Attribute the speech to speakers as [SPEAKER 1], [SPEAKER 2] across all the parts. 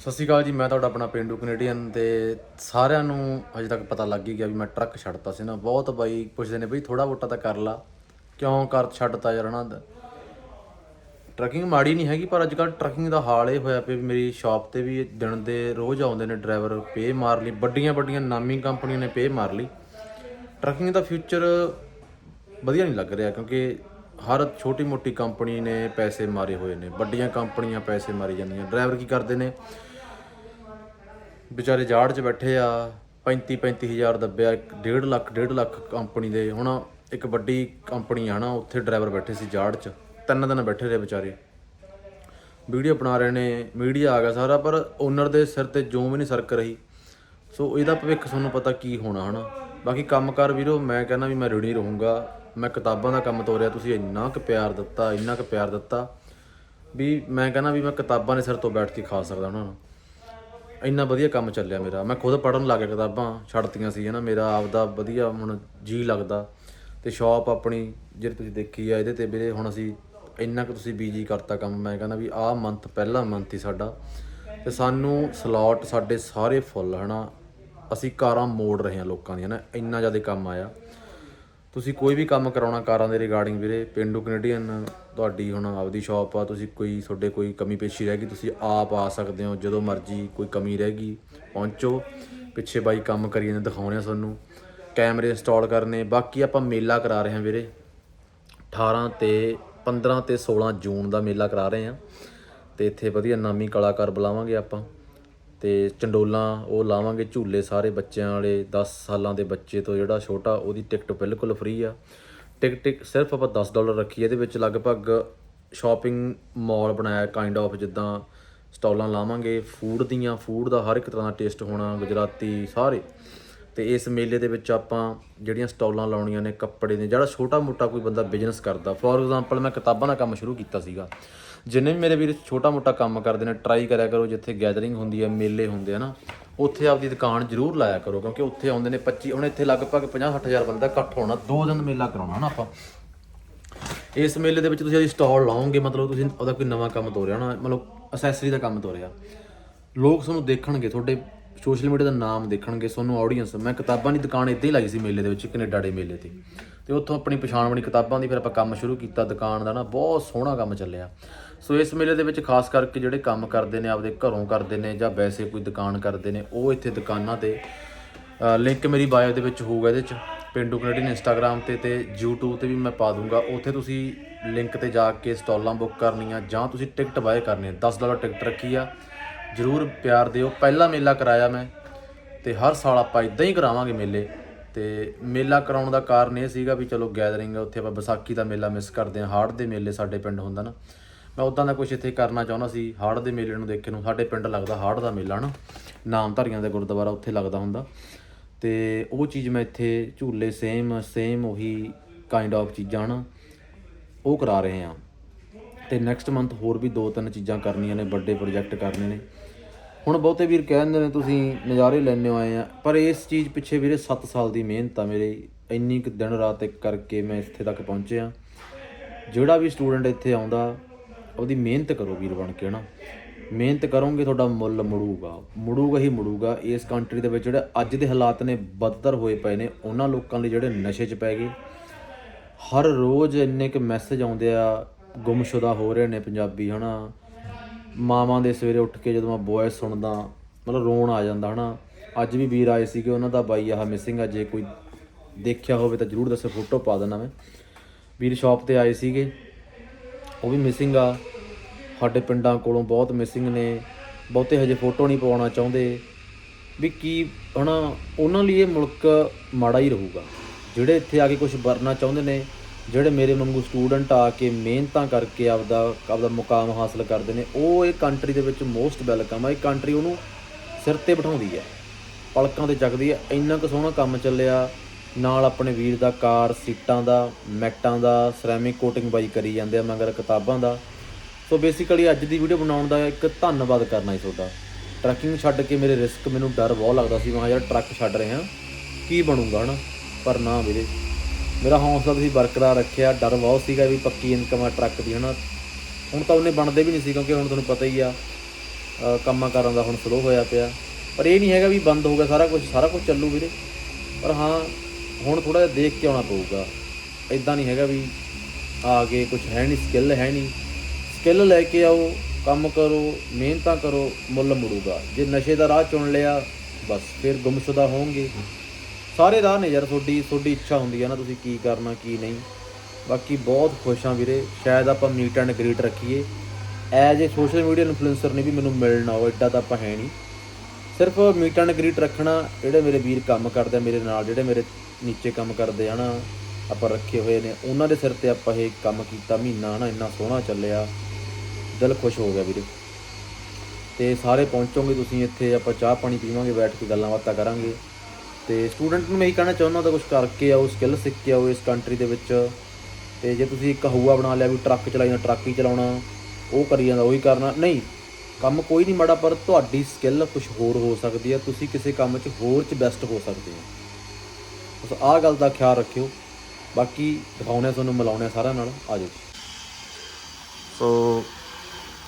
[SPEAKER 1] ਸਤਿ ਸ਼੍ਰੀ ਅਕਾਲ ਜੀ, ਮੈਂ ਤੁਹਾਡਾ ਆਪਣਾ ਪਿੰਡੂ ਕੈਨੇਡੀਅਨ ਤੇ ਸਾਰਿਆਂ ਨੂੰ ਅਜੇ ਤੱਕ ਪਤਾ ਲੱਗ ਹੀ ਗਿਆ ਵੀ ਮੈਂ ਟਰੱਕ ਛੱਡਤਾ ਸੀ ਨਾ। ਬਹੁਤ ਬਾਈ ਪੁੱਛਦੇ ਨੇ, ਬਈ ਥੋੜਾ ਬੋਟਾ ਤਾਂ ਕਰ ਲਾ। ਕਿਉਂ ਕਰ ਛੱਡਤਾ ਯਾਰ ਨਾ ਟਰੱਕਿੰਗ ਮਾੜੀ ਨਹੀਂ ਹੈਗੀ, ਪਰ ਅੱਜ ਕੱਲ ਟਰੱਕਿੰਗ ਦਾ ਹਾਲ ਇਹ ਹੋਇਆ ਪਿਆ ਵੀ ਮੇਰੀ ਸ਼ਾਪ ਤੇ ਵੀ ਦਿਨ ਦੇ ਰੋਜ਼ ਆਉਂਦੇ ਨੇ ਡਰਾਈਵਰ ਪੇ ਮਾਰ ਲਈ। ਵੱਡੀਆਂ ਵੱਡੀਆਂ ਨਾਮੀ ਕੰਪਨੀਆਂ ਨੇ ਪੇ ਮਾਰ ਲਈ। ਟਰੱਕਿੰਗ ਦਾ ਫਿਊਚਰ ਵਧੀਆ ਨਹੀਂ ਲੱਗ ਰਿਹਾ ਕਿਉਂਕਿ ਹਰ ਛੋਟੀ ਮੋਟੀ ਕੰਪਨੀ ਨੇ ਪੈਸੇ ਮਾਰੇ ਹੋਏ ਨੇ। ਵੱਡੀਆਂ ਕੰਪਨੀਆਂ ਪੈਸੇ ਮਾਰੀ ਜਾਂਦੀਆਂ। ਡਰਾਈਵਰ ਕੀ ਕਰਦੇ ਨੇ? ਵਿਚਾਰੇ ਜਾੜ 'ਚ ਬੈਠੇ ਆ 35 35000 ਦੱਬਿਆ 1.5 ਲੱਖ 1.5 ਲੱਖ ਕੰਪਨੀ ਦੇ, ਹੁਣ ਇੱਕ ਵੱਡੀ ਕੰਪਨੀ ਆ ਨਾ, ਉੱਥੇ ਡਰਾਈਵਰ ਬੈਠੇ ਸੀ ਜਾੜ 'ਚ, ਤਿੰਨ ਦਿਨ ਬੈਠੇ ਰਹੇ ਵਿਚਾਰੇ। ਵੀਡੀਓ ਬਣਾ ਰਹੇ ਨੇ, ਮੀਡੀਆ ਆ ਗਿਆ ਸਾਰਾ, ਪਰ ਓਨਰ ਦੇ ਸਿਰ ਤੇ ਜੋ ਵੀ ਨਹੀਂ ਸਰਕ ਰਹੀ। ਸੋ ਇਹਦਾ ਭਵਿੱਖ ਤੁਹਾਨੂੰ ਪਤਾ ਕੀ ਹੋਣਾ, ਹਨਾ? ਬਾਕੀ ਕੰਮਕਾਰ ਵੀਰੋ, ਮੈਂ ਕਹਿੰਦਾ ਵੀ ਮੈਂ ਰੈਡੀ ਰਹੂੰਗਾ, ਮੈਂ ਕਿਤਾਬਾਂ ਦਾ ਕੰਮ ਤੋਰਿਆ, ਤੁਸੀਂ ਇੰਨਾ ਕੁ ਪਿਆਰ ਦਿੱਤਾ, ਇੰਨਾ ਕੁ ਪਿਆਰ ਦਿੱਤਾ, ਵੀ ਮੈਂ ਕਹਿੰਦਾ ਵੀ ਮੈਂ ਕਿਤਾਬਾਂ ਦੇ ਸਿਰ ਤੋਂ ਬੈਠ ਕੇ ਖਾ ਸਕਦਾ ਉਹਨਾਂ ਨੂੰ ਇੰਨਾ ਵਧੀਆ ਕੰਮ ਚੱਲਿਆ ਮੇਰਾ। ਮੈਂ ਖੁਦ ਪੜਨ ਲੱਗ ਗਿਆ ਕਿਤਾਬਾਂ, ਛੱਡਤੀਆਂ ਸੀ, ਹਨਾ। ਮੇਰਾ ਆਪਦਾ ਵਧੀਆ ਹੁਣ ਜੀ ਲੱਗਦਾ। ਤੇ ਸ਼ਾਪ ਆਪਣੀ ਜਿਹੜੀ ਤੁਸੀਂ ਦੇਖੀ ਆ, ਇਹਦੇ ਤੇ ਵੀਰੇ ਹੁਣ ਅਸੀਂ ਇੰਨਾ ਕੁ ਤੁਸੀਂ ਬੀਜੀ ਕਰਤਾ ਕੰਮ। ਮੈਂ ਕਹਿੰਦਾ ਵੀ ਆਹ ਮੰਥ ਪਹਿਲਾ ਮੰਥ ਹੀ ਸਾਡਾ। ਤੇ ਸਾਨੂੰ ਸਲੋਟ ਸਾਡੇ ਸਾਰੇ ਫੁੱਲ ਹਨਾ। ਅਸੀਂ ਕਾਰਾਂ ਮੋੜ ਰਹੇ ਹਾਂ ਲੋਕਾਂ ਦੀਆਂ ਨਾ ਇੰਨਾ ਜ਼ਿਆਦਾ ਕੰਮ ਆਇਆ। ਤੁਸੀਂ ਕੋਈ ਵੀ ਕੰਮ ਕਰਾਉਣਾ ਕਾਰਾਂ ਦੇ ਰਿਗਾਰਡਿੰਗ ਵੀਰੇ, ਪਿੰਡੂ ਕੈਨੇਡੀਅਨ ਤੁਹਾਡੀ ਹੁਣ ਆਪਦੀ ਸ਼ਾਪ ਆ, ਤੁਸੀਂ ਕੋਈ ਤੁਹਾਡੇ ਕੋਈ ਕਮੀ ਪੇਸ਼ੀ ਰਹਿ ਗਈ, ਤੁਸੀਂ ਆਪ ਆ ਸਕਦੇ ਹੋ, ਜਦੋਂ ਮਰਜ਼ੀ ਕੋਈ ਕਮੀ ਰਹਿ ਗਈ, ਪਹੁੰਚੋ, ਪਿੱਛੇ ਬਾਈ ਕੰਮ ਕਰੀ ਜਾਂਦੇ ਦਿਖਾਉਣੇ ਆ ਤੁਹਾਨੂੰ, ਕੈਮਰੇ ਇੰਸਟਾਲ ਕਰਨੇ, ਬਾਕੀ ਆਪਾਂ ਮੇਲਾ ਕਰਾ ਰਹੇ ਹਾਂ ਵੀਰੇ 18 ਤੇ 15 ਤੇ 16 ਜੂਨ ਦਾ ਮੇਲਾ ਕਰਾ ਰਹੇ ਹਾਂ, ਤੇ ਇੱਥੇ ਵਧੀਆ ਨਾਮੀ ਕਲਾਕਾਰ ਬੁਲਾਵਾਂਗੇ ਆਪਾਂ। ਤੇ ਚੰਡੋਲਾਂ ਉਹ ਲਾਵਾਂਗੇ ਝੂਲੇ ਸਾਰੇ ਬੱਚਿਆਂ ਵਾਲੇ 10 ਸਾਲਾਂ ਦੇ ਬੱਚੇ ਤੋਂ ਜਿਹੜਾ ਛੋਟਾ, ਉਹਦੀ ਟਿਕਟ ਬਿਲਕੁਲ ਫ੍ਰੀ ਆ। ਟਿਕਟ ਸਿਰਫ ਆਪਾਂ 10 ਡਾਲਰ ਰੱਖੀ ਇਹਦੇ ਵਿੱਚ ਲਗਭਗ ਸ਼ਾਪਿੰਗ ਮਾਲ ਬਣਾਇਆ ਕਾਈਂਡ ਆਫ ਜਿੱਦਾਂ ਸਟਾਲਾਂ ਲਾਵਾਂਗੇ ਫੂਡ ਦੀਆਂ ਫੂਡ ਦਾ ਹਰ ਇੱਕ ਤਰ੍ਹਾਂ ਦਾ ਟੇਸਟ ਹੋਣਾ, ਗੁਜਰਾਤੀ ਸਾਰੇ। ਤੇ ਇਸ ਮੇਲੇ ਦੇ ਵਿੱਚ ਆਪਾਂ ਜਿਹੜੀਆਂ ਸਟਾਲਾਂ ਲਾਉਣੀਆਂ ਨੇ, ਕੱਪੜੇ ਦੇ ਜਿਹੜਾ ਛੋਟਾ ਮੋਟਾ ਕੋਈ ਬੰਦਾ ਬਿਜ਼ਨਸ ਕਰਦਾ। ਫੋਰ ਐਗਜ਼ਾਮਪਲ ਮੈਂ ਕਿਤਾਬਾਂ ਦਾ ਕੰਮ ਸ਼ੁਰੂ ਕੀਤਾ ਸੀਗਾ। ਜਿੰਨੇ ਵੀ ਮੇਰੇ ਵੀਰ ਛੋਟਾ ਮੋਟਾ ਕੰਮ ਕਰਦੇ ਨੇ ਟਰਾਈ ਕਰਿਆ ਕਰੋ, ਜਿੱਥੇ ਗੈਦਰਿੰਗ ਹੁੰਦੀ ਹੈ ਮੇਲੇ ਹੁੰਦੇ ਆ ਨਾ, ਉੱਥੇ ਆਪਦੀ ਦੁਕਾਨ ਜ਼ਰੂਰ ਲਾਇਆ ਕਰੋ, ਕਿਉਂਕਿ ਉੱਥੇ ਆਉਂਦੇ ਨੇ 25 ਹੁਣ ਇੱਥੇ ਲਗਭਗ 50 ਹਜ਼ਾਰ ਬੰਦਾ ਇਕੱਠ ਹੋਣਾ, ਦੋ ਦਿਨ ਮੇਲਾ ਕਰਾਉਣਾ ਨਾ ਆਪਾਂ। ਇਸ ਮੇਲੇ ਦੇ ਵਿੱਚ ਤੁਸੀਂ ਜਿਹੜੀ ਸਟਾਲ ਲਾਓਗੇ, ਮਤਲਬ ਤੁਸੀਂ ਉਹਦਾ ਕੋਈ ਨਵਾਂ ਕੰਮ ਤੋਰਿਆ ਨਾ ਮਤਲਬ ਅਸੈਸਰੀ ਦਾ ਕੰਮ ਤੋਰਿਆ। ਲੋਕ ਤੁਹਾਨੂੰ ਦੇਖਣਗੇ, ਤੁਹਾਡੇ ਸੋਸ਼ਲ ਮੀਡੀਆ ਦਾ ਨਾਮ ਦੇਖਣਗੇ, ਤੁਹਾਨੂੰ ਆਡੀਅנס ਮੈਂ ਕਿਤਾਬਾਂ ਦੀ ਦੁਕਾਨ ਇੱਦਾਂ ਹੀ ਲਾਈ ਸੀ ਮੇਲੇ ਦੇ ਵਿੱਚ, ਕੈਨੇਡਾ ਦੇ ਮੇਲੇ ਤੇ। ਤੇ ਉੱਥੋਂ ਆਪਣੀ ਪਛਾਣ ਬਣੀ ਕਿਤਾਬਾਂ ਦੀ ਫਿਰ ਆਪਾਂ ਕੰਮ ਸ਼ੁਰੂ ਕੀਤਾ, ਦੁਕਾਨ ਦਾ ਨਾ, ਬਹੁਤ ਸੋਹਣਾ ਕੰਮ ਚੱਲਿਆ। ਸੋ ਇਸ ਮੇਲੇ ਦੇ ਵਿੱਚ ਖਾਸ ਕਰਕੇ ਜਿਹੜੇ ਕੰਮ ਕਰਦੇ ਨੇ, ਆਪਦੇ ਘਰੋਂ ਕਰਦੇ ਨੇ ਜਾਂ ਵੈਸੇ ਕੋਈ ਦੁਕਾਨ ਕਰਦੇ ਨੇ, ਉਹ ਇੱਥੇ ਦੁਕਾਨਾਂ ਤੇ ਲਿੰਕ ਮੇਰੀ ਬਾਇਓ ਦੇ ਵਿੱਚ ਹੋਊਗਾ ਇਹਦੇ ਚ। ਪਿੰਡੂ ਕੈਨੇਡੀਅਨ ਇੰਸਟਾਗ੍ਰam ਤੇ ਤੇ YouTube ਤੇ ਵੀ ਮੈਂ ਪਾ ਦੂੰਗਾ। ਉੱਥੇ ਤੁਸੀਂ ਲਿੰਕ ਤੇ ਜਾ ਕੇ ਸਟਾਲਾਂ ਬੁੱਕ ਕਰਨੀਆਂ ਜਾਂ ਤੁਸੀਂ ਟਿਕਟ ਬਾਏ ਕਰਨੀ ਹੈ। 10 ਡਾਲਰ ਟਿਕਟ ਰੱਖੀ ਆ। ਜਰੂਰ ਪਿਆਰ ਦਿਓ। ਪਹਿਲਾ ਮੇਲਾ ਕਰਾਇਆ ਮੈਂ ਤੇ ਹਰ ਸਾਲ ਆਪਾਂ ਇਦਾਂ ਹੀ ਕਰਾਵਾਂਗੇ ਮੇਲੇ। ਤੇ ਮੇਲਾ ਕਰਾਉਣ ਦਾ ਕਾਰਨ ਇਹ ਸੀਗਾ ਵੀ ਚਲੋ ਗੈਦਰਿੰਗ ਉੱਥੇ ਆਪਾਂ ਵਿਸਾਖੀ ਦਾ ਮੇਲਾ ਮਿਸ ਕਰਦੇ ਹਾਂ। ਹਾੜ ਦੇ ਮੇਲੇ ਸਾਡੇ ਪਿੰਡ ਹੁੰਦਾ ਨਾ। ਮੈਂ ਉਦਾਂ ਦਾ ਕੁਝ ਇੱਥੇ ਕਰਨਾ ਚਾਹੁੰਦਾ ਸੀ, ਹਾੜ ਦੇ ਮੇਲੇ ਨੂੰ ਦੇਖਣ ਨੂੰ, ਸਾਡੇ ਪਿੰਡ ਲੱਗਦਾ ਹਾੜ ਦਾ ਮੇਲਾ ਨਾ, ਨਾਮਧਾਰੀਆਂ ਦਾ ਗੁਰਦੁਆਰਾ ਉੱਥੇ ਲੱਗਦਾ ਹੁੰਦਾ। ਤੇ ਉਹ ਚੀਜ਼ ਮੈਂ ਇੱਥੇ ਝੂਲੇ ਸੇਮ ਸੇਮ ਉਹੀ ਕਾਈਂਡ ਆਫ ਚੀਜ਼ਾਂ ਨਾ, ਉਹ ਕਰਾ ਰਹੇ ਹਾਂ। ਤੇ ਨੈਕਸਟ ਮੰਥ ਹੋਰ ਵੀ ਦੋ ਤਿੰਨ ਚੀਜ਼ਾਂ ਕਰਨੀਆਂ ਨੇ ਵੱਡੇ ਪ੍ਰੋਜੈਕਟ ਕਰਨੇ ਨੇ। ਹੁਣ ਬਹੁਤੇ ਵੀਰ ਕਹਿੰਦੇ ਨੇ, ਤੁਸੀਂ ਨਜ਼ਾਰੇ ਲੈਣੇ ਆਏ ਆ। ਪਰ ਇਸ ਚੀਜ਼ ਪਿੱਛੇ ਵੀਰੇ 7 ਸਾਲ ਦੀ ਮਿਹਨਤ ਆ ਮੇਰੇ, ਇੰਨੀ ਕੁ ਦਿਨ ਰਾਤ ਇੱਕ ਕਰਕੇ ਮੈਂ ਇੱਥੇ ਤੱਕ ਪਹੁੰਚਿਆ। ਜਿਹੜਾ ਵੀ ਸਟੂਡੈਂਟ ਇੱਥੇ ਆਉਂਦਾ ਉਹਦੀ ਮਿਹਨਤ ਕਰੋ ਵੀਰ ਬਣ ਕੇ, ਹਨਾ? ਮਿਹਨਤ ਕਰੋਗੇ, ਤੁਹਾਡਾ ਮੁੱਲ ਮੁੜੂਗਾ। ਮੁੜੂਗਾ ਹੀ ਮੁੜੂਗਾ। ਇਸ ਕੰਟਰੀ ਦੇ ਵਿੱਚ ਜਿਹੜੇ ਅੱਜ ਦੇ ਹਾਲਾਤ ਨੇ ਬਦਤਰ ਹੋਏ ਪਏ ਨੇ, ਉਹਨਾਂ ਲੋਕਾਂ ਲਈ ਜਿਹੜੇ ਨਸ਼ੇ 'ਚ ਪੈ ਗਏ। ਹਰ ਰੋਜ਼ ਇੰਨੇ ਕੁ ਮੈਸੇਜ ਆਉਂਦੇ ਆ, ਗੁੰਮਸ਼ੁਦਾ ਹੋ ਰਹੇ ਨੇ ਪੰਜਾਬੀ, ਹਨਾ? ਮਾਵਾਂ ਦੇ ਸਵੇਰੇ ਉੱਠ ਕੇ ਜਦੋਂ ਮੈਂ ਵੌਇਸ ਸੁਣਦਾ, ਮਤਲਬ ਰੋਣ ਆ ਜਾਂਦਾ, ਹਨਾ? ਅੱਜ ਵੀ ਵੀਰ ਆਏ ਸੀਗੇ, ਉਹਨਾਂ ਦਾ ਬਾਈ ਆਹ ਮਿਸਿੰਗ ਆ, ਜੇ ਕੋਈ ਦੇਖਿਆ ਹੋਵੇ ਤਾਂ ਜਰੂਰ ਦੱਸੋ, ਫੋਟੋ ਪਾ ਦੇਣਾ ਮੈਂ। ਵੀਰ ਸ਼ਾਪ ਤੇ ਆਏ ਸੀਗੇ। ਉਹ ਵੀ ਮਿਸਿੰਗ ਆ। ਸਾਡੇ ਪਿੰਡਾਂ ਕੋਲੋਂ ਬਹੁਤ ਮਿਸਿੰਗ ਨੇ। ਬਹੁਤੇ ਹਜੇ ਫੋਟੋ ਨਹੀਂ ਪਵਾਉਣਾ ਚਾਹੁੰਦੇ। ਵੀ ਕੀ ਹਨਾ, ਉਹਨਾਂ ਲਈ ਇਹ ਮੁਲਕ ਮਾੜਾ ਹੀ ਰਹੂਗਾ। ਜਿਹੜੇ ਇੱਥੇ ਆ ਕੇ ਕੁਝ ਵਰਨਾ ਚਾਹੁੰਦੇ ਨੇ, ਜਿਹੜੇ ਮੇਰੇ ਵਾਂਗੂ ਸਟੂਡੈਂਟ ਆ ਕੇ ਮਿਹਨਤਾਂ ਕਰਕੇ ਆਪਦਾ ਆਪਦਾ ਮੁਕਾਮ ਹਾਸਲ ਕਰਦੇ ਨੇ, ਉਹ ਇਹ ਕੰਟਰੀ ਦੇ ਵਿੱਚ ਮੋਸਟ ਵੈਲਕਮ ਆ। ਇਹ ਕੰਟਰੀ ਉਹਨੂੰ ਸਿਰ ਤੇ ਬਿਠਾਉਂਦੀ ਹੈ ਪਲਕਾਂ ਤੇ ਚੱਕਦੀ ਹੈ ਇੰਨਾ ਕੁ ਸੋਹਣਾ ਕੰਮ ਚੱਲਿਆ। ਨਾਲ ਆਪਣੇ ਵੀਰ ਦਾ ਕਾਰ, ਸੀਟਾਂ ਦਾ, ਮੈਟਾਂ ਦਾ ਸਰੈਮਿਕ ਕੋਟਿੰਗ ਬਾਈ ਕਰੀ ਜਾਂਦੇ ਆ, ਮਗਰ ਕਿਤਾਬਾਂ ਦਾ। ਸੋ ਬੇਸਿਕਲੀ ਅੱਜ ਦੀ ਵੀਡੀਓ ਬਣਾਉਣ ਦਾ ਇੱਕ ਧੰਨਵਾਦ ਕਰਨਾ ਹੈ ਤੁਹਾਡਾ। ਟਰੱਕਿੰਗ ਛੱਡ ਕੇ ਮੇਰੇ ਰਿਸਕ ਮੈਨੂੰ ਡਰ ਬਹੁਤ ਲੱਗਦਾ ਸੀ। ਮੈਂ ਯਾਰ ਟਰੱਕ ਛੱਡ ਰਹੇ ਹਾਂ, ਕੀ ਬਣੂਗਾ ਹਨਾ? ਪਰ ਨਾ ਵੀਰੇ ਮੇਰਾ ਹੌਸਲਾ ਤੁਸੀਂ ਬਰਕਰਾਰ ਰੱਖਿਆ। ਡਰ ਬਹੁਤ ਸੀਗਾ ਵੀ ਪੱਕੀ ਇਨਕਮ ਆ ਟਰੱਕ ਦੀ, ਹਨਾ? ਹੁਣ ਤਾਂ ਉਹਨੇ ਬਣਦੇ ਵੀ ਨਹੀਂ ਸੀ ਕਿਉਂਕਿ ਹੁਣ ਤੁਹਾਨੂੰ ਪਤਾ ਹੀ ਆ ਕੰਮਾਂ ਕਾਰਾਂ ਦਾ ਹੁਣ ਸਲੋ ਹੋਇਆ ਪਿਆ। ਪਰ ਇਹ ਨਹੀਂ ਹੈਗਾ ਵੀ ਬੰਦ ਹੋ ਗਿਆ, ਸਾਰਾ ਕੁਝ ਸਾਰਾ ਕੁਝ ਚੱਲੂ ਵੀਰੇ। ਪਰ ਹਾਂ ਹੁਣ ਥੋੜਾ ਜਿਹਾ ਦੇਖ ਕੇ ਆਉਣਾ ਪਊਗਾ। ਇਦਾਂ ਨਹੀਂ ਹੈਗਾ ਵੀ ਆ ਕੇ ਕੁਝ ਹੈ ਨਹੀਂ ਸਕਿੱਲ ਹੈ ਨਹੀਂ। ਸਕਿੱਲ ਲੈ ਕੇ ਆਓ, ਕੰਮ ਕਰੋ, ਮਿਹਨਤਾਂ ਕਰੋ, ਮੁੱਲ ਮੁੜੂਗਾ। ਜੇ ਨਸ਼ੇ ਦਾ ਰਾਹ ਚੁਣ ਲਿਆ, ਬਸ ਫਿਰ ਗੁੰਮਸ਼ੁਦਾ ਹੋਵੋਗੇ। ਸਾਰੇ ਰਾਹ ਨੇ ਯਾਰ, ਤੁਹਾਡੀ ਤੁਹਾਡੀ ਇੱਛਾ ਹੁੰਦੀ ਹੈ ਨਾ ਤੁਸੀਂ ਕੀ ਕਰਨਾ, ਕੀ ਨਹੀਂ। ਬਾਕੀ ਬਹੁਤ ਖੁਸ਼ ਹਾਂ ਵੀਰੇ। ਸ਼ਾਇਦ ਆਪਾਂ ਮੀਟ ਐਂਡ ਗ੍ਰੀਟ ਰੱਖੀਏ। As a social media influencer ਨੇ ਵੀ ਮੈਨੂੰ ਮਿਲਣਾ ਹੋ ਐਡਾ ਤਾਂ ਆਪਾਂ ਹੈ ਨਹੀਂ। ਸਿਰਫ ਮੀਟ ਐਂਡ ਗ੍ਰੀਟ ਰੱਖਣਾ, ਜਿਹੜੇ ਮੇਰੇ ਵੀਰ ਕੰਮ ਕਰਦੇ ਆ, ਮੇਰੇ ਨਾਲ, ਜਿਹੜੇ ਮੇਰੇ ਨੀਚੇ ਕੰਮ ਕਰਦੇ ਆ ਨਾ, ਆਪਾਂ ਰੱਖੇ ਹੋਏ ਨੇ, ਉਹਨਾਂ ਦੇ ਸਿਰ ਤੇ ਆਪਾਂ ਇਹ ਕੰਮ ਕੀਤਾ, ਮਹੀਨਾ ਹਨਾ ਇੰਨਾ ਸੋਹਣਾ ਚੱਲਿਆ। ਦਿਲ ਖੁਸ਼ ਹੋ ਗਿਆ ਵੀਰੇ। ਤੇ ਸਾਰੇ ਪਹੁੰਚੋਗੇ ਤੁਸੀਂ ਇੱਥੇ, ਆਪਾਂ ਚਾਹ ਪਾਣੀ ਪੀਵਾਂਗੇ, ਬੈਠ ਕੇ ਗੱਲਾਂ ਬਾਤਾਂ ਕਰਾਂਗੇ। ਤੇ ਸਟੂਡੈਂਟ ਨੂੰ ਮੈਂ ਇਹੀ ਕਹਿਣਾ ਚਾਹੁੰਦਾ ਤਾਂ ਕੁਝ ਕਰਕੇ ਆਓ ਸਕਿੱਲ ਸਿੱਖ ਕੇ ਆਓ ਇਸ ਕੰਟਰੀ ਦੇ ਵਿੱਚ। ਤੇ ਜੇ ਤੁਸੀਂ ਇੱਕ ਹਊਆ ਬਣਾ ਲਿਆ ਵੀ ਟਰੱਕ ਚਲਾਈਣਾ ਟਰੱਕ ਹੀ ਚਲਾਉਣਾ, ਉਹ ਕਰੀ ਜਾਂਦਾ, ਉਹੀ ਕਰਨਾ। ਨਹੀਂ, ਕੰਮ ਕੋਈ ਨਹੀਂ ਮਾੜਾ, ਪਰ ਤੁਹਾਡੀ ਸਕਿੱਲ ਕੁਝ ਹੋਰ ਹੋ ਸਕਦੀ ਹੈ ਤੁਸੀਂ ਕਿਸੇ ਕੰਮ 'ਚ ਹੋਰ 'ਚ ਬੈਸਟ ਹੋ ਸਕਦੇ ਹੋ ਬਸ ਆਹ ਗੱਲ ਦਾ ਖਿਆਲ ਰੱਖਿਓ। ਬਾਕੀ ਦਿਖਾਉਣੇ ਤੁਹਾਨੂੰ ਮਿਲਾਉਣੇ ਆ ਸਾਰਿਆਂ ਨਾਲ। ਆ ਜਾਓ। ਸੋ,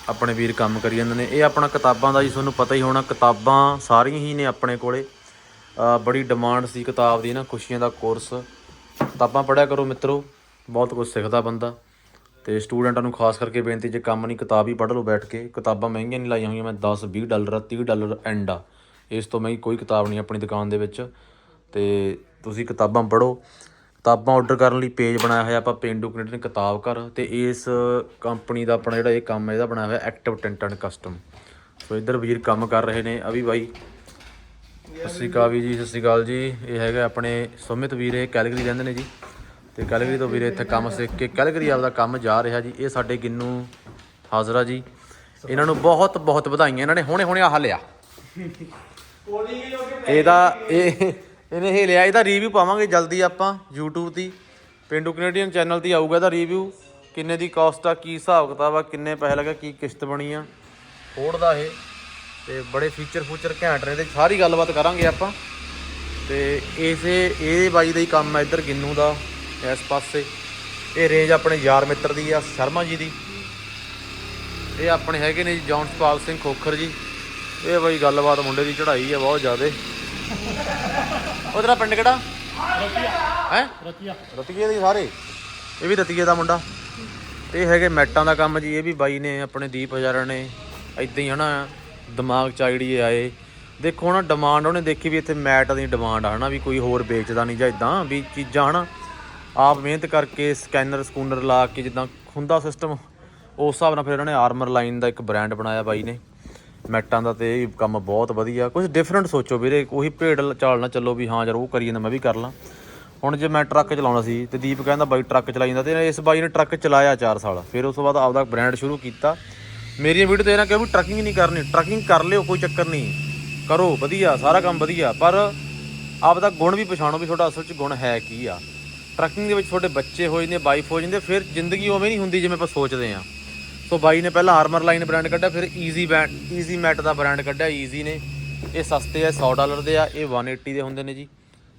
[SPEAKER 1] ਆਪਣੇ ਵੀਰ ਕੰਮ ਕਰੀ ਜਾਂਦੇ ਨੇ। ਇਹ ਆਪਣਾ ਕਿਤਾਬਾਂ ਦਾ ਜੀ, ਤੁਹਾਨੂੰ ਪਤਾ ਹੀ ਹੋਣਾ, ਕਿਤਾਬਾਂ ਸਾਰੀਆਂ ਹੀ ਨੇ ਆਪਣੇ ਕੋਲੇ। ਬੜੀ ਡਿਮਾਂਡ ਸੀ ਕਿਤਾਬ ਦੀ ਨਾ, ਖੁਸ਼ੀਆਂ ਦਾ ਕੋਰਸ। ਕਿਤਾਬਾਂ ਪੜ੍ਹਿਆ ਕਰੋ ਮਿੱਤਰੋ, ਬਹੁਤ ਕੁਝ ਸਿੱਖਦਾ ਬੰਦਾ। ਤੇ ਸਟੂਡੈਂਟਾਂ ਨੂੰ ਖਾਸ ਕਰਕੇ ਬੇਨਤੀ, ਜੇ ਕੰਮ ਨਹੀਂ, ਕਿਤਾਬ ਹੀ ਪੜ੍ਹ ਲਓ ਬੈਠ ਕੇ। ਕਿਤਾਬਾਂ ਮਹਿੰਗੀਆਂ ਨਹੀਂ ਲਾਈਆਂ ਹੋਈਆਂ, ਮੈਂ 10 20 ਡਾਲਰ 30 ਡਾਲਰ ਐਂਡ ਆ। ਇਸ ਤੋਂ ਮਹਿੰਗੀ ਕੋਈ ਕਿਤਾਬ ਨਹੀਂ, ਆਪਣੀ ਦੁਕਾਨ ਦੇ ਵਿੱਚ। ਤੇ ਤੁਸੀਂ ਕਿਤਾਬਾਂ ਪੜ੍ਹੋ। ਕਿਤਾਬਾਂ ਆਰਡਰ ਕਰਨ ਲਈ ਪੇਜ ਬਣਾਇਆ ਹੋਇਆ ਆਪਾਂ ਪੇਂਡੂ ਕੈਨੇਡੀਅਨ ਕਿਤਾਬ ਘਰ ਤੇ ਇਸ ਕੰਪਨੀ ਦਾ ਆਪਣਾ ਜਿਹੜਾ ਇਹ ਕੰਮ ਹੈ ਇਹਦਾ ਬਣਾਇਆ ਹੋਇਆ active tent and custom so ਇੱਧਰ ਵੀਰ ਕੰਮ ਕਰ ਰਹੇ ਨੇ ਅਭੀ ਬਾਈ। ਸਤਿ ਸ਼੍ਰੀ ਅਕਾਲ ਵੀ ਜੀ ਸਤਿ ਸ਼੍ਰੀ ਅਕਾਲ ਜੀ। ਇਹ ਹੈਗਾ ਆਪਣੇ ਸੁਮਿਤ ਵੀਰ ਇਹ ਕੈਲਗਰੀ ਰਹਿੰਦੇ ਨੇ ਜੀ। ਤੇ ਕੈਲਗਰੀ ਤੋਂ ਵੀਰੇ ਇੱਥੇ ਕੰਮ ਸਿੱਖ ਕੇ ਕੈਲਗਰੀ ਆਪਦਾ ਕੰਮ ਜਾ ਰਿਹਾ ਜੀ। ਇਹ ਸਾਡੇ ਗਿੰਨੂ ਹਾਜ਼ਰਾ ਜੀ। ਇਹਨਾਂ ਨੂੰ ਬਹੁਤ ਬਹੁਤ ਵਧਾਈਆਂ। ਇਹਨਾਂ ਨੇ ਹੁਣੇ ਹੁਣੇ ਆਹ ਲਿਆ। ਇਹਦਾ ਇਹ ਇਹਨੇ ਇਹ ਲਿਆ ਇਹਦਾ ਰਿਵਿਊ ਪਾਵਾਂਗੇ ਜਲਦੀ ਆਪਾਂ YouTube ਦੀ। ਪਿੰਡੂ ਕੈਨੇਡੀਅਨ ਚੈਨਲ ਦੀ ਆਊਗਾ ਇਹਦਾ ਰਿਵਿਊ ਕਿੰਨੇ ਦੀ ਕਾਸਟ ਆ, ਕੀ ਹਿਸਾਬ ਕਿਤਾਬ ਆ, ਕਿੰਨੇ ਪੈਸੇ ਲੱਗੇ, ਕੀ ਕਿਸ਼ਤ ਬਣੀ ਆ। ਫੋਰਡ ਦਾ ਇਹ। ਤੇ ਬੜੇ ਫੀਚਰ ਫੂਚਰ ਘੈਂਟ ਨੇ ਤੇ ਸਾਰੀ ਗੱਲਬਾਤ ਕਰਾਂਗੇ ਆਪਾਂ। ਤੇ ਇਸੇ, ਇਹ ਬਾਈ ਦਾ ਹੀ ਕੰਮ ਹੈ ਇੱਧਰ ਗਿੰਨੂ ਦਾ, ਇਸ ਪਾਸੇ। ਇਹ ਰੇਂਜ ਆਪਣੇ ਯਾਰ ਮਿੱਤਰ ਦੀ ਆ, ਸ਼ਰਮਾ ਜੀ ਦੀ। ਇਹ ਆਪਣੇ ਹੈਗੇ ਨੇ ਜੀ ਜੌਨਸਪਾਲ ਸਿੰਘ ਖੋਖਰ ਜੀ। ਇਹ ਬਾਈ ਗੱਲਬਾਤ ਮੁੰਡੇ ਦੀ ਚੜ੍ਹਾਈ ਆ ਬਹੁਤ ਜ਼ਿਆਦੇ। ਉਹ ਤੇਰਾ ਪਿੰਡ ਕਿਹੜਾ? ਹੈ?
[SPEAKER 2] ਰਤੀਆ।
[SPEAKER 1] ਰਤੀਏ ਦੇ ਸਾਰੇ। ਇਹ ਵੀ ਰਤੀਏ ਦਾ ਮੁੰਡਾ। ਤੇ ਇਹ ਹੈਗੇ ਮੈਟਾਂ ਦਾ ਕੰਮ ਜੀ ਇਹ ਵੀ ਬਾਈ ਨੇ ਆਪਣੇ ਦੀਪ ਹਜ਼ਾਰਾਂ ਨੇ। ਇਦਾਂ ਹੀ ਹਨਾ ਦਿਮਾਗ ਚ ਆਈਡੀ ਆਏ। ਦੇਖੋ ਨਾ ਡਿਮਾਂਡ ਉਹਨੇ ਦੇਖੀ ਵੀ ਇੱਥੇ ਮੈਟ ਦੀ ਡਿਮਾਂਡ ਆ ਹਨਾ ਵੀ ਕੋਈ ਹੋਰ ਵੇਚਦਾ ਨਹੀਂ ਜਾਂ ਇਦਾਂ ਵੀ ਚੀਜ਼ਾਂ ਹਨਾ ਆਪ ਮਿਹਨਤ ਕਰਕੇ ਸਕੈਨਰ ਸਕੂਨਰ ਲਾ ਕੇ ਜਿੱਦਾਂ ਹੁੰਦਾ ਸਿਸਟਮ ਉਸ ਹਿਸਾਬ ਨਾਲ ਫਿਰ ਇਹਨਾਂ ਨੇ ਆਰਮਰ ਲਾਈਨ ਦਾ ਇੱਕ ਬ੍ਰਾਂਡ ਬਣਾਇਆ ਬਾਈ ਨੇ। ਮੈਟਾਂ ਦਾ ਤੇ ਇਹ ਕੰਮ ਬਹੁਤ ਵਧੀਆ। ਕੁਝ ਡਿਫਰੈਂਟ ਸੋਚੋ ਵੀਰੇ, ਉਹੀ ਭੇਡ ਚਾਲ ਨਾ ਚੱਲੋ ਵੀ ਹਾਂ ਯਾਰ ਉਹ ਕਰੀ ਜਾਂਦਾ ਮੈਂ ਵੀ ਕਰ ਲਾਂ। ਹੁਣ ਜੇ ਮੈਂ ਟਰੱਕ ਚਲਾਉਣਾ ਸੀ ਤੇ ਦੀਪ ਕਹਿੰਦਾ ਬਾਈ ਟਰੱਕ ਚਲਾਈ ਜਾਂਦਾ ਤੇ ਇਸ ਬਾਈ ਨੇ ਟਰੱਕ ਚਲਾਇਆ 4 ਸਾਲ। ਫਿਰ ਉਸ ਤੋਂ ਬਾਅਦ ਆਪਦਾ ਬ੍ਰਾਂਡ ਸ਼ੁਰੂ ਕੀਤਾ। ਮੇਰੀ ਵੀਡੀਓ ਤੇ ਇਹਨਾਂ ਕਿਹਾ ਵੀ ਟਰੱਕਿੰਗ ਨਹੀਂ ਕਰਨੀ ਟਰੱਕਿੰਗ ਕਰ ਲਿਓ, ਕੋਈ ਚੱਕਰ ਨਹੀਂ। ਕਰੋ, ਵਧੀਆ, ਸਾਰਾ ਕੰਮ ਵਧੀਆ। ਪਰ ਆਪਦਾ ਗੁਣ ਵੀ ਪਛਾਣੋ ਵੀ ਤੁਹਾਡਾ ਅਸਲ 'ਚ ਗੁਣ ਹੈ ਕੀ ਆ। ਟਰੱਕਿੰਗ ਦੇ ਵਿੱਚ ਤੁਹਾਡੇ ਬੱਚੇ ਹੋ ਜਾਂਦੇ ਵਾਈਫ ਹੋ ਜਾਂਦੇ, ਫਿਰ ਜ਼ਿੰਦਗੀ ਉਵੇਂ ਨਹੀਂ ਹੁੰਦੀ ਜਿਵੇਂ ਆਪਾਂ ਸੋਚਦੇ ਆ ਸੋ ਬਾਈ ਨੇ ਪਹਿਲਾਂ ਆਰਮਰ ਲਾਈਨ ਬ੍ਰਾਂਡ ਕੱਢਿਆ, ਫਿਰ ਈਜ਼ੀ ਬੈਂਡ ਈਜ਼ੀ ਮੈਟ ਦਾ ਬ੍ਰਾਂਡ ਕੱਢਿਆ ਈਜ਼ੀ ਨੇ। ਇਹ ਸਸਤੇ ਆ 100 ਡਾਲਰ ਦੇ ਆ, ਇਹ 180 ਦੇ ਹੁੰਦੇ ਨੇ ਜੀ।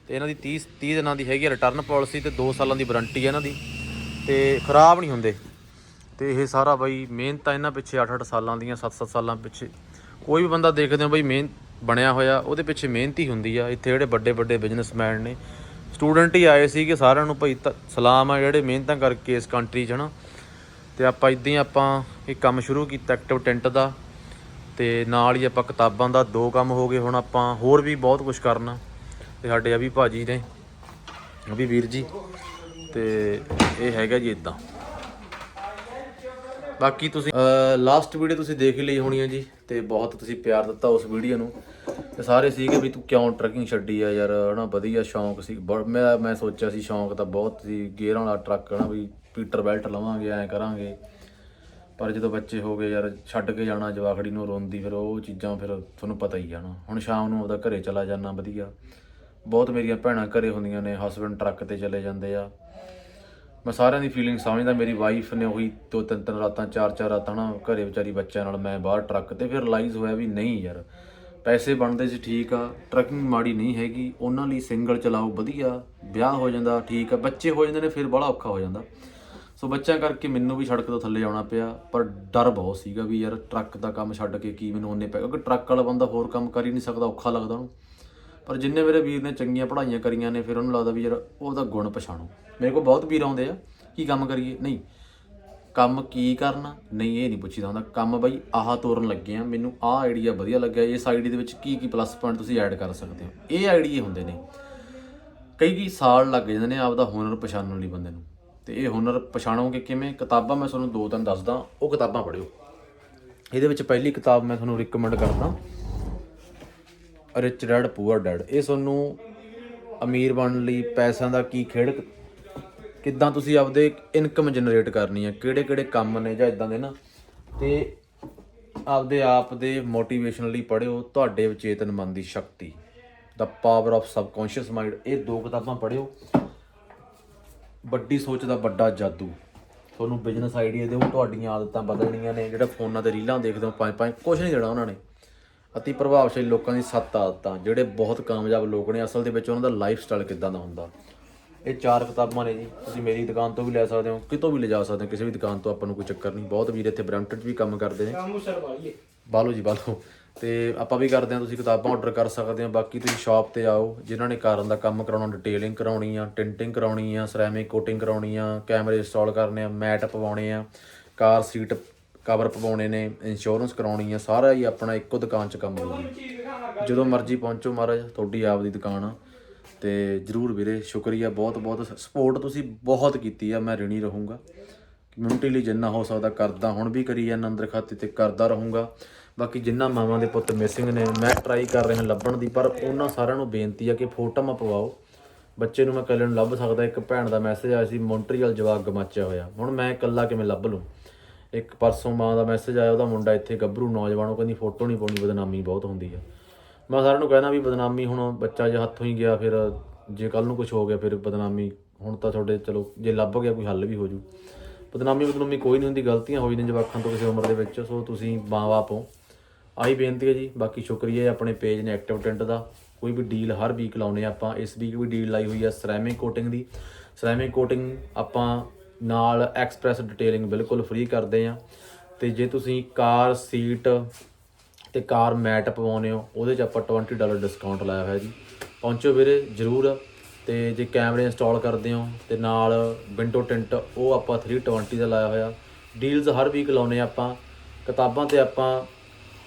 [SPEAKER 1] ਤੇ ਇਹਨਾਂ ਦੀ 30 30 ਦਿਨਾਂ ਦੀ ਹੈਗੀ ਰਿਟਰਨ ਪਾਲਿਸੀ ਤੇ 2 ਸਾਲਾਂ ਦੀ ਵਾਰੰਟੀ ਹੈ ਇਹਨਾਂ ਦੀ। ਤੇ ਖਰਾਬ ਨਹੀਂ ਹੁੰਦੇ। ਤੇ ਇਹ ਸਾਰਾ ਬਾਈ ਮਿਹਨਤ ਤਾਂ ਇਹਨਾਂ ਪਿੱਛੇ 8-8 ਸਾਲਾਂ ਦੀਆਂ 7-7 ਸਾਲਾਂ ਪਿੱਛੇ। ਕੋਈ ਵੀ ਬੰਦਾ ਦੇਖਦੇ ਹੋ ਬਾਈ ਮਿਹਨਤ ਬਣਿਆ ਹੋਇਆ, ਉਹਦੇ ਪਿੱਛੇ ਮਿਹਨਤ ਹੀ ਹੁੰਦੀ ਆ। ਇੱਥੇ ਜਿਹੜੇ ਵੱਡੇ ਵੱਡੇ ਬਿਜ਼ਨਸਮੈਨ ਨੇ। ਸਟੂਡੈਂਟ ਹੀ ਆਏ ਸੀ ਕਿ ਸਾਰਿਆਂ ਨੂੰ ਭਾਈ ਧ- ਸਲਾਮ ਆ ਜਿਹੜੇ ਮਿਹਨਤਾਂ ਕਰਕੇ ਇਸ ਕੰਟਰੀ 'ਚ ਹਨਾ। ਤੇ ਆਪਾਂ ਇਦਾਂ ਹੀ ਆਪਾਂ ਇਹ ਕੰਮ ਸ਼ੁਰੂ ਕੀਤਾ ਐਕਟਿਵ ਟੈਂਟ ਦਾ ਤੇ ਨਾਲ ਹੀ ਆਪਾਂ ਕਿਤਾਬਾਂ ਦਾ ਦੋ ਕੰਮ ਹੋ ਗਏ। ਹੁਣ ਆਪਾਂ ਹੋਰ ਵੀ ਬਹੁਤ ਕੁਝ ਕਰਨਾ। ਤੇ ਸਾਡੇ ਅਭੀ ਭਾਜੀ ਨੇ ਅਭੀ ਵੀਰ ਜੀ। ਤੇ ਇਹ ਹੈਗਾ ਜੀ ਇਦਾਂ। ਬਾਕੀ ਤੁਸੀਂ ਲਾਸਟ ਵੀਡੀਓ ਤੁਸੀਂ ਦੇਖ ਲਈ ਹੋਣੀ ਹੈ ਜੀ ਤੇ ਬਹੁਤ ਤੁਸੀਂ ਪਿਆਰ ਦਿੱਤਾ ਉਸ ਵੀਡੀਓ ਨੂੰ। ਤੇ ਸਾਰੇ ਸੀਗੇ ਵੀ ਤੂੰ ਕਿਉਂ ਟਰੱਕਿੰਗ ਛੱਡੀ ਆ ਯਾਰ, ਹਨਾ, ਵਧੀਆ ਸ਼ੌਂਕ ਸੀ। ਬੜ- ਮੈਂ ਮੈਂ ਸੋਚਿਆ ਸੀ ਸ਼ੌਂਕ ਤਾਂ ਬਹੁਤ ਸੀ ਗੇਅਰਾਂ ਵਾਲਾ ਟਰੱਕ ਹਨਾ, ਵੀ ਪੀਟਰ ਬੈਲਟ ਲਵਾਂਗੇ, ਐਂ ਕਰਾਂਗੇ। ਪਰ ਜਦੋਂ ਬੱਚੇ ਹੋ ਗਏ ਯਾਰ, ਛੱਡ ਕੇ ਜਾਣਾ, ਜਵਾਖੜੀ ਨੂੰ ਰੋਂਦੀ, ਫਿਰ ਉਹ ਚੀਜ਼ਾਂ ਫਿਰ ਤੁਹਾਨੂੰ ਪਤਾ ਹੀ ਜਾਣਾ ਹੁਣ ਸ਼ਾਮ ਨੂੰ ਆਪਦਾ ਘਰੇ ਚਲਾ ਜਾਣਾ ਵਧੀਆ। ਬਹੁਤ ਮੇਰੀਆਂ ਭੈਣਾਂ ਘਰੇ ਹੁੰਦੀਆਂ ਨੇ ਹਸਬੰਡ ਟਰੱਕ ਤੇ ਚਲੇ ਜਾਂਦੇ ਆ। ਮੈਂ ਸਾਰਿਆਂ ਦੀ ਫੀਲਿੰਗ ਸਮਝਦਾ, ਮੇਰੀ ਵਾਈਫ ਨੇ ਉਹੀ ਦੋ ਤਿੰਨ ਤਿੰਨ ਰਾਤਾਂ, ਚਾਰ ਚਾਰ ਰਾਤਾਂ ਨਾ ਘਰੇ ਵਿਚਾਰੀ ਬੱਚਿਆਂ ਨਾਲ ਮੈਂ ਬਾਹਰ ਟਰੱਕ ਤੇ ਫਿਰ ਰਿਅਲਾਈਜ਼ ਹੋਇਆ ਵੀ ਨਹੀਂ ਯਾਰ। ਪੈਸੇ ਬਣਦੇ ਸੀ ਠੀਕ ਆ ਟਰੱਕਿੰਗ ਮਾੜੀ ਨਹੀਂ ਹੈਗੀ, ਉਹਨਾਂ ਲਈ ਸਿੰਗਲ ਚਲਾਓ ਵਧੀਆ, ਵਿਆਹ ਹੋ ਜਾਂਦਾ, ਠੀਕ ਆ, ਬੱਚੇ ਹੋ ਜਾਂਦੇ ਨੇ, ਫਿਰ ਬੜਾ ਔਖਾ ਹੋ ਜਾਂਦਾ। ਸੋ ਬੱਚਿਆਂ ਕਰਕੇ ਮੈਨੂੰ ਵੀ ਸੜਕ ਤੋਂ ਥੱਲੇ ਆਉਣਾ ਪਿਆ, ਪਰ ਡਰ ਬਹੁਤ ਸੀਗਾ ਵੀ ਯਾਰ ਟਰੱਕ ਦਾ ਕੰਮ ਛੱਡ ਕੇ ਕੀ ਮੈਨੂੰ ਉਹਨੇ ਪੈ, ਕਿਉਂਕਿ ਟਰੱਕ ਵਾਲਾ ਬੰਦਾ ਹੋਰ ਕੰਮ ਕਰ ਹੀ ਨਹੀਂ ਸਕਦਾ, ਔਖਾ ਲੱਗਦਾ ਉਹਨੂੰ। ਪਰ ਜਿੰਨੇ ਮੇਰੇ ਵੀਰ ਨੇ ਚੰਗੀਆਂ ਪੜ੍ਹਾਈਆਂ ਕਰੀਆਂ ਨੇ, ਫਿਰ ਉਹਨੂੰ ਲੱਗਦਾ ਵੀ ਯਾਰ ਉਹਦਾ ਗੁਣ ਪਛਾਣੋ। ਮੇਰੇ ਕੋਲ ਬਹੁਤ ਵੀਰ ਆਉਂਦੇ ਆ, ਕੀ ਕੰਮ ਕਰੀਏ? ਨਹੀਂ। ਕੰਮ ਕੀ ਕਰਨਾ? ਨਹੀਂ, ਇਹ ਨਹੀਂ ਪੁੱਛੀਦਾ ਹੁੰਦਾ। ਕੰਮ ਬਾਈ ਆਹ ਤੋਰਨ ਲੱਗੇ ਆ, ਮੈਨੂੰ ਆਹ ਆਈਡੀਆ ਵਧੀਆ ਲੱਗਿਆ, ਇਸ ਆਈਡੀ ਦੇ ਵਿੱਚ ਕੀ ਕੀ ਪਲੱਸ ਪੁਆਇੰਟ ਤੁਸੀਂ ਐਡ ਕਰ ਸਕਦੇ ਹੋ? ਇਹ ਆਈਡੀਏ ਹੁੰਦੇ ਨੇ। ਕਈ ਕਈ ਸਾਲ ਲੱਗ ਜਾਂਦੇ ਨੇ ਆਪਦਾ ਹੁਨਰ ਪਛਾਣਨ ਲਈ ਬੰਦੇ ਨੂੰ। ਤੇ ਇਹ ਹੁਨਰ ਪਛਾਣੋਗੇ ਕਿਵੇਂ? ਕਿਤਾਬਾਂ ਮੈਂ ਤੁਹਾਨੂੰ ਦੋ ਤਿੰਨ ਦੱਸਦਾ, ਉਹ ਕਿਤਾਬਾਂ ਪੜ੍ਹਿਓ। ਇਹਦੇ ਵਿੱਚ ਪਹਿਲੀ ਕਿਤਾਬ ਮੈਂ ਤੁਹਾਨੂੰ ਰეკਮੈਂਡ ਕਰਦਾ ਰਿਚ ਡੈਡ ਪੂਅਰ ਡੈਡ ਇਹ ਤੁਹਾਨੂੰ ਅਮੀਰ ਬਣਨ ਲਈ ਪੈਸਿਆਂ ਦਾ ਕੀ ਖੇਡ, ਕਿੱਦਾਂ ਤੁਸੀਂ ਆਪਦੇ ਇਨਕਮ ਜਨਰੇਟ ਕਰਨੀ ਹੈ ਕਿਹੜੇ ਕਿਹੜੇ ਕੰਮ ਨੇ ਜਾਂ ਇਦਾਂ ਦੇ ਨਾ। ਤੇ ਆਪਦੇ ਆਪ ਦੇ ਮੋਟੀਵੇਸ਼ਨ ਲਈ ਪੜ੍ਹਿਓ, ਤੁਹਾਡੇ ਚੇਤਨ ਮਨ ਦੀ ਸ਼ਕਤੀ ਦਾ ਪਾਵਰ ਆਫ ਸਬਕੌਂਸ਼ੀਅਸ ਮਾਈਂਡ ਇਹ ਦੋ ਕਿਤਾਬਾਂ ਪੜ੍ਹਿਓ। ਵੱਡੀ ਸੋਚ ਦਾ ਵੱਡਾ ਜਾਦੂ। ਤੁਹਾਨੂੰ ਬਿਜ਼ਨਸ ਆਈਡੀਆ ਦਿਓ ਤੁਹਾਡੀਆਂ ਆਦਤਾਂ ਬਦਲਣੀਆਂ ਨੇ ਜਿਹੜਾ ਫੋਨਾਂ ਤੇ ਰੀਲਾਂ ਦੇਖਦੇ ਹੋ ਪੰਜ ਪੰਜ ਕੁਝ ਨਹੀਂ ਦੇਣਾ ਉਹਨਾਂ ਨੇ। ਅਤੀ ਪ੍ਰਭਾਵਸ਼ਾਲੀ ਲੋਕਾਂ ਦੀ ਸੱਤ ਆਦਤਾਂ ਜਿਹੜੇ ਬਹੁਤ ਕਾਮਯਾਬ ਲੋਕ ਨੇ ਅਸਲ ਦੇ ਵਿੱਚ ਉਹਨਾਂ ਦਾ ਲਾਈਫ ਸਟਾਈਲ ਕਿੱਦਾਂ ਦਾ ਹੁੰਦਾ। ਇਹ ਚਾਰ ਕਿਤਾਬਾਂ ਨੇ ਜੀ ਤੁਸੀਂ ਮੇਰੀ ਦੁਕਾਨ ਤੋਂ ਵੀ ਲੈ ਸਕਦੇ ਹੋ ਕਿਤੋਂ ਵੀ ਲਿਜਾ ਸਕਦੇ ਹੋ ਕਿਸੇ ਵੀ ਦੁਕਾਨ ਤੋਂ ਆਪਾਂ ਨੂੰ ਕੋਈ ਚੱਕਰ ਨਹੀਂ। ਬਹੁਤ ਵੀਰ ਇੱਥੇ ਬ੍ਰੈਂਟਡ ਵੀ ਕੰਮ ਕਰਦੇ ਨੇ। ਬਾਲੋ ਜੀ। ਬਾਲੋ ਤੇ ਆਪਾਂ ਵੀ ਕਰਦੇ ਹਾਂ, ਤੁਸੀਂ ਕਿਤਾਬਾਂ ਆਰਡਰ ਕਰ ਸਕਦੇ ਹੋ। ਬਾਕੀ ਤੁਸੀਂ ਸ਼ਾਪ ਤੇ ਆਓ, ਜਿਨ੍ਹਾਂ ਨੇ ਕਾਰਨ ਦਾ ਕੰਮ ਕਰਾਉਣਾ ਡਿਟੇਲਿੰਗ ਕਰਾਉਣੀ ਆ ਟਿੰਟਿੰਗ ਕਰਾਉਣੀ ਆ ਸੈਰਾਮਿਕ ਕੋਟਿੰਗ ਕਰਾਉਣੀ ਆ ਕੈਮਰੇ ਇੰਸਟਾਲ ਕਰਨੇ ਆ ਮੈਟ ਪਵਾਉਣੇ ਆ ਕਾਰ ਸੀਟ ਕਵਰ ਪਵਾਉਣੇ ਨੇ ਇੰਸ਼ੋਰੈਂਸ ਕਰਾਉਣੀ ਆ, ਸਾਰਾ ਹੀ ਆਪਣਾ ਇੱਕੋ ਦੁਕਾਨ 'ਚ ਕੰਮ ਹੋਊਗਾ ਜਦੋਂ ਮਰਜ਼ੀ ਪਹੁੰਚੋ ਮਹਾਰਾਜ, ਤੁਹਾਡੀ ਆਪ ਦੀ ਦੁਕਾਨ ਆ। ਤੇ ਜਰੂਰ ਵੀਰੇ, ਸ਼ੁਕਰੀਆ, ਬਹੁਤ ਬਹੁਤ ਸਪੋਰਟ ਤੁਸੀਂ ਬਹੁਤ ਕੀਤੀ ਆ, ਮੈਂ ਰਿਣੀ ਰਹੂੰਗਾ। ਕਮਿਊਨਿਟੀ ਲਈ ਜਿੰਨਾ ਹੋ ਸਕਦਾ ਕਰਦਾ, ਹੁਣ ਵੀ ਕਰੀ ਜਾਂਦਾ ਅੰਦਰ ਖਾਤੇ ਤੇ ਕਰਦਾ ਰਹੂੰਗਾ। ਬਾਕੀ ਜਿੰਨਾ ਮਾਵਾਂ ਦੇ ਪੁੱਤ ਮਿਸਿੰਗ ਨੇ, ਮੈਂ ਟਰਾਈ ਕਰ ਰਿਹਾ ਲੱਭਣ ਦੀ, ਪਰ ਉਹਨਾਂ ਸਾਰਿਆਂ ਨੂੰ ਬੇਨਤੀ ਆ ਕਿ ਫੋਟੋਆਂ ਪਵਾਓ। ਬੱਚੇ ਨੂੰ ਮੈਂ ਇਕੱਲੇ ਨੂੰ ਲੱਭ ਸਕਦਾ, ਇੱਕ ਭੈਣ ਦਾ ਮੈਸੇਜ ਆਇਆ ਸੀ ਮੌਂਟਰੀਅਲ ਜਵਾਕ ਗਮਾਚਿਆ ਹੋਇਆ। ਹੁਣ ਮੈਂ ਇਕੱਲਾ ਕਿਵੇਂ ਲੱਭ ਲੂੰ? ਇੱਕ ਪਰਸੋਂ ਮਾਂ ਦਾ ਮੈਸੇਜ ਆਇਆ, ਉਹਦਾ ਮੁੰਡਾ ਇੱਥੇ ਗੱਭਰੂ ਨੌਜਵਾਨ, ਉਹ ਕਹਿੰਦੀ ਫੋਟੋ ਨਹੀਂ ਪਾਉਣੀ, ਬਦਨਾਮੀ ਬਹੁਤ ਹੁੰਦੀ ਆ। ਮੈਂ ਸਾਰਿਆਂ ਨੂੰ ਕਹਿਣਾ ਵੀ ਬਦਨਾਮੀ ਹੁਣ ਬੱਚਾ ਜੇ ਹੱਥੋਂ ਹੀ ਗਿਆ, ਫਿਰ ਜੇ ਕੱਲ ਨੂੰ ਕੁਝ ਹੋ ਗਿਆ, ਫਿਰ ਬਦਨਾਮੀ ਹੁਣ ਤਾਂ ਤੁਹਾਡੇ, ਚਲੋ, ਜੇ ਲੱਭ ਗਿਆ, ਕੋਈ ਹੱਲ ਵੀ ਹੋ ਜੂ। ਬਦਨਾਮੀ ਬਦਨਾਮੀ ਕੋਈ ਨਹੀਂ ਹੁੰਦੀ, ਗਲਤੀਆਂ ਹੋਈ ਨੇ ਜਵਾਕਾਂ ਤੋਂ ਕਿਸੇ ਉਮਰ ਦੇ ਵਿੱਚ, ਸੋ ਤੁਸੀਂ ਮਾਂ-ਬਾਪ ਹੋ। ਆਹੀ ਬੇਨਤੀ ਹੈ ਜੀ, ਬਾਕੀ ਸ਼ੁਕਰੀਆ ਹੈ ਆਪਣੇ ਪੇਜ ਨੇ ਐਕਟਿਵ ਟੈਂਟ ਦਾ। ਕੋਈ ਵੀ ਡੀਲ ਹਰ ਵੀਕ ਲਾਉਨੇ ਆਪਾਂ, ਇਸ ਵੀਕ ਵੀ ਡੀਲ ਲਾਈ ਹੋਈ ਹੈ ਸੈਰਾਮਿਕ ਕੋਟਿੰਗ ਦੀ। ਸੈਰਾਮਿਕ ਕੋਟਿੰਗ ਆਪਾਂ ਨਾਲ ਐਕਸਪ੍ਰੈਸ ਡਿਟੇਲਿੰਗ ਬਿਲਕੁਲ ਫ੍ਰੀ ਕਰਦੇ ਆ ਤੇ ਜੇ ਤੁਸੀਂ ਕਾਰ ਸੀਟ ਤੇ ਕਾਰ ਮੈਟ ਪਵਾਉਨੇ ਹੋ, ਉਹਦੇ 'ਚ ਆਪਾਂ 20 ਡਾਲਰ ਡਿਸਕਾਊਂਟ ਲਾਇਆ ਹੋਇਆ ਜੀ। ਪਹੁੰਚੋ ਵੀਰੇ, ਜਰੂਰ। ਤੇ ਜੇ ਕੈਮਰੇ ਇੰਸਟਾਲ ਕਰਦੇ ਹੋ, ਤੇ ਨਾਲ ਵਿੰਡੋ ਟਿੰਟ ਉਹ ਆਪਾਂ 320 ਦਾ ਲਾਇਆ ਹੋਇਆ। ਡੀਲਸ ਹਰ ਵੀਕ ਲਾਉਨੇ ਆਪਾਂ। ਕਿਤਾਬਾਂ ਤੇ ਆਪਾਂ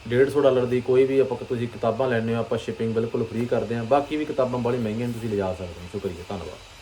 [SPEAKER 1] 150 ਡਾਲਰ ਦੀ ਕੋਈ ਵੀ ਆਪਾਂ ਤੁਸੀਂ ਕਿਤਾਬਾਂ ਲੈਣੇ ਹੋ, ਆਪਾਂ ਸ਼ਿਪਿੰਗ ਬਿਲਕੁਲ ਫ੍ਰੀ ਕਰਦੇ ਹਾਂ। ਬਾਕੀ ਵੀ ਕਿਤਾਬਾਂ ਬੜੀ ਮਹਿੰਗੀਆਂ ਨੇ, ਤੁਸੀਂ ਲਿਜਾ ਸਕਦੇ ਹੋ। ਸ਼ੁਕਰੀਆ, ਧੰਨਵਾਦ।